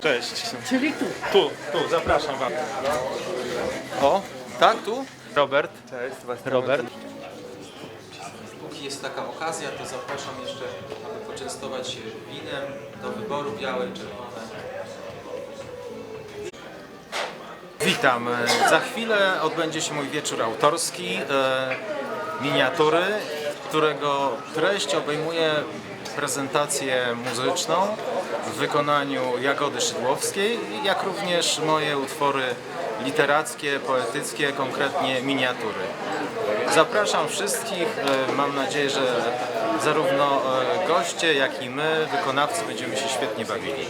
Cześć. Czyli tu. Tu, tu, zapraszam was. O, tak, tu? Robert. Cześć, Sebastian. Robert. Póki jest taka okazja, to zapraszam jeszcze, aby poczęstować się winem do wyboru białe czerwone. Witam. Za chwilę odbędzie się mój wieczór autorski, e, miniatury, którego treść obejmuje prezentację muzyczną w wykonaniu Jagody Szydłowskiej, jak również moje utwory literackie, poetyckie, konkretnie miniatury. Zapraszam wszystkich. e, Mam nadzieję, że zarówno e, goście, jak i my, wykonawcy, będziemy się świetnie bawili.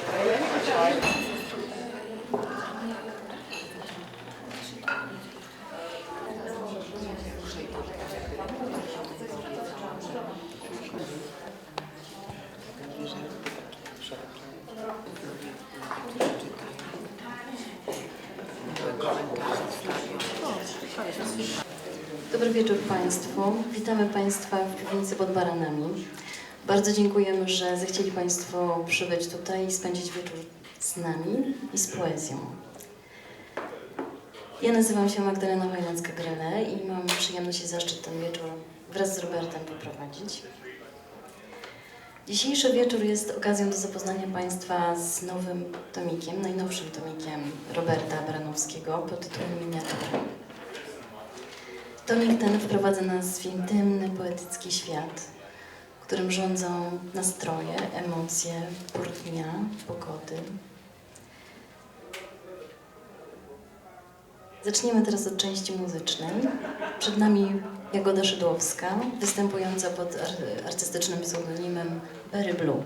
Dobry wieczór Państwu. Witamy Państwa w piwnicy pod Baranami. Bardzo dziękujemy, że zechcieli Państwo przybyć tutaj i spędzić wieczór z nami i z poezją. Ja nazywam się Magdalena Wajnacka-Grele i mam przyjemność i zaszczyt ten wieczór wraz z Robertem poprowadzić. Dzisiejszy wieczór jest okazją do zapoznania Państwa z nowym tomikiem, najnowszym tomikiem Roberta Baranowskiego pod tytułem Miniatury. Tomik ten wprowadza nas w intymny, poetycki świat, w którym rządzą nastroje, emocje, pór dnia, pogody. Zaczniemy teraz od części muzycznej. Przed nami Jagoda Szydłowska, występująca pod ar- artystycznym pseudonimem Berry Blue.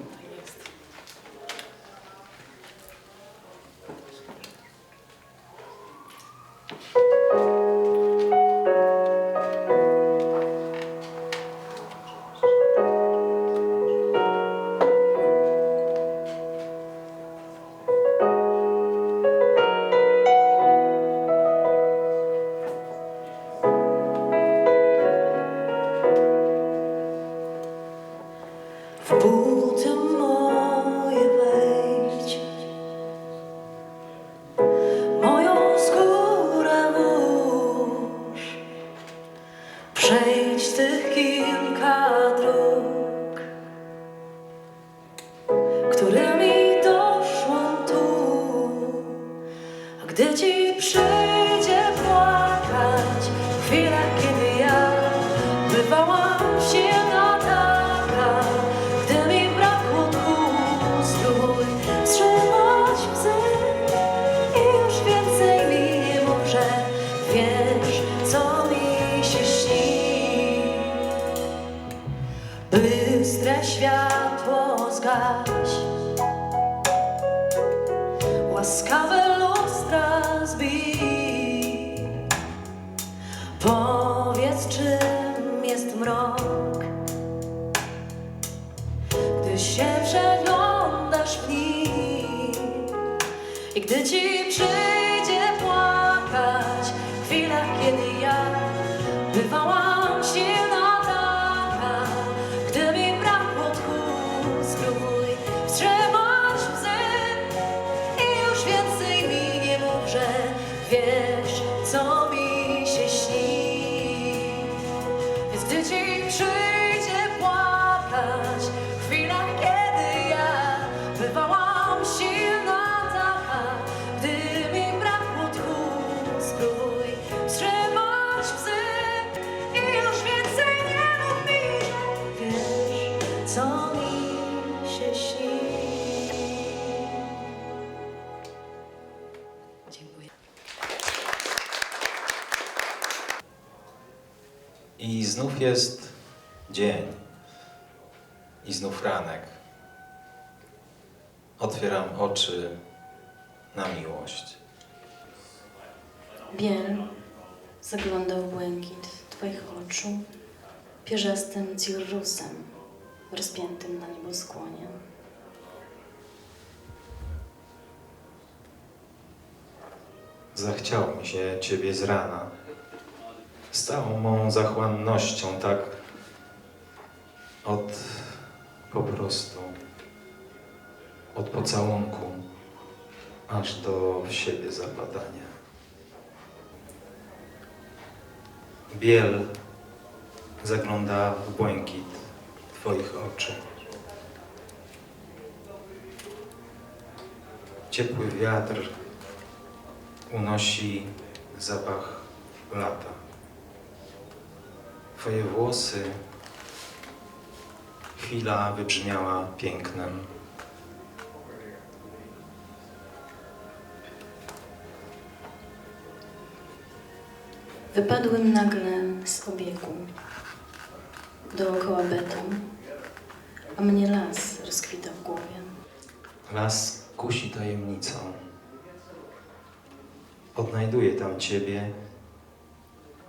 的青春。Jest dzień. I znów ranek. Otwieram oczy na miłość. Biel zagląda w błękit Twoich oczu pierzastym cirrusem rozpiętym na nieboskłonie. Zachciało mi się Ciebie z rana. Z całą mą zachłannością, tak od po prostu od pocałunku aż do siebie zapadania. Biel zagląda w błękit Twoich oczu. Ciepły wiatr unosi zapach lata. Twoje włosy chwila wybrzmiała pięknem. Wypadłem nagle z obiegu. Dookoła beton, a mnie las rozkwita w głowie. Las kusi tajemnicą. Odnajduje tam Ciebie.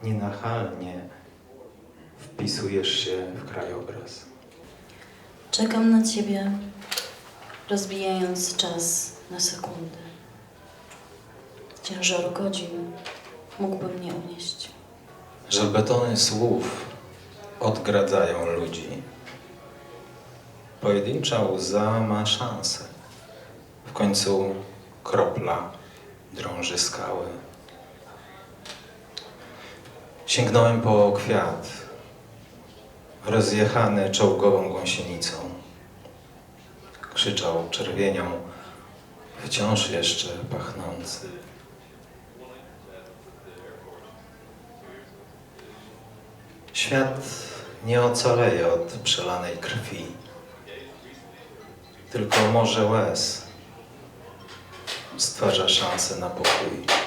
Nienachalnie wpisujesz się w krajobraz. Czekam na Ciebie, rozbijając czas na sekundy. Ciężar godzin mógłby mnie unieść. Że betony słów odgradzają ludzi. Pojedyncza łza ma szansę. W końcu kropla drąży skały. Sięgnąłem po kwiat, rozjechany czołgową gąsienicą. Krzyczał czerwienią, wciąż jeszcze pachnący. Świat nie ocaleje od przelanej krwi, tylko morze łez stwarza szansę na pokój.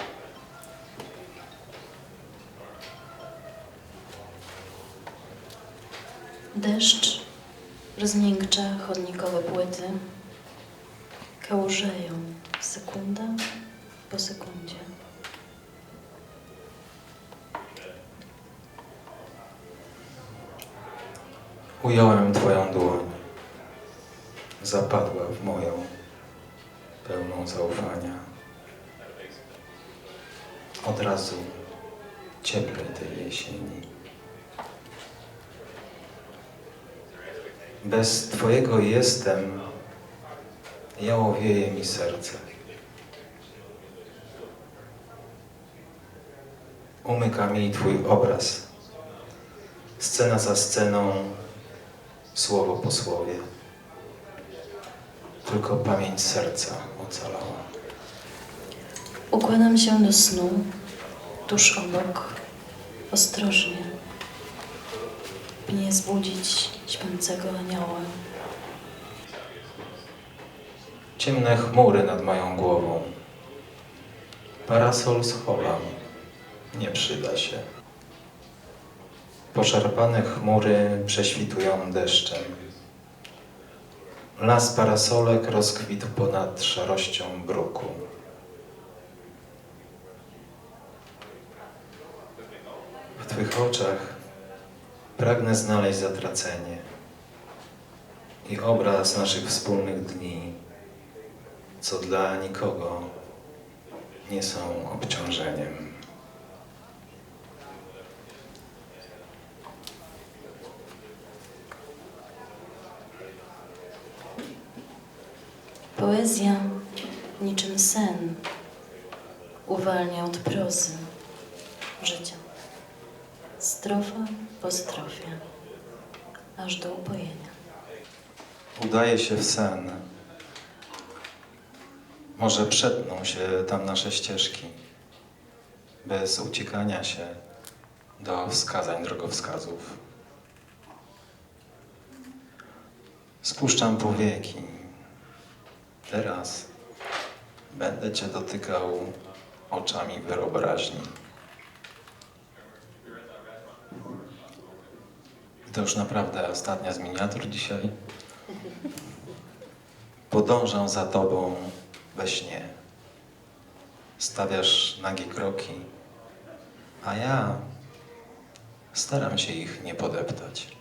Deszcz rozmiękcza chodnikowe płyty, kałużeją sekunda po sekundzie. Ująłem Twoją dłoń, zapadła w moją, pełną zaufania. Od razu cieplej tej jesieni. Bez Twojego jestem jałowieje mi serce. Umyka mi Twój obraz, scena za sceną, słowo po słowie. Tylko pamięć serca ocalała. Układam się do snu, tuż obok, ostrożnie, nie zbudzić śpiącego anioła. Ciemne chmury nad moją głową. Parasol schowam, nie przyda się. Poszarpane chmury prześwitują deszczem. Las parasolek rozkwitł ponad szarością bruku. W Twych oczach pragnę znaleźć zatracenie i obraz naszych wspólnych dni, co dla nikogo nie są obciążeniem. Poezja niczym sen uwalnia od prozy życia. Strofa po strofie, aż do upojenia. Udaje się w sen. Może przetną się tam nasze ścieżki, bez uciekania się do wskazań drogowskazów. Spuszczam powieki. Teraz będę Cię dotykał oczami wyobraźni. To już naprawdę ostatnia z miniatur dzisiaj. Podążam za Tobą we śnie. Stawiasz nagie kroki, a ja staram się ich nie podeptać.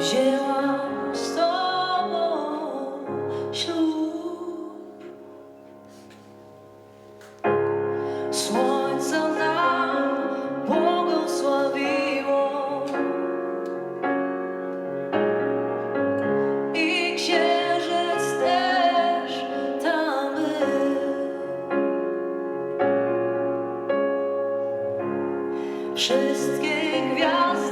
wzięłam z tobą ślub. Słońce nam błogosławiło i księżyc też tam. Wszystkie gwiazdy.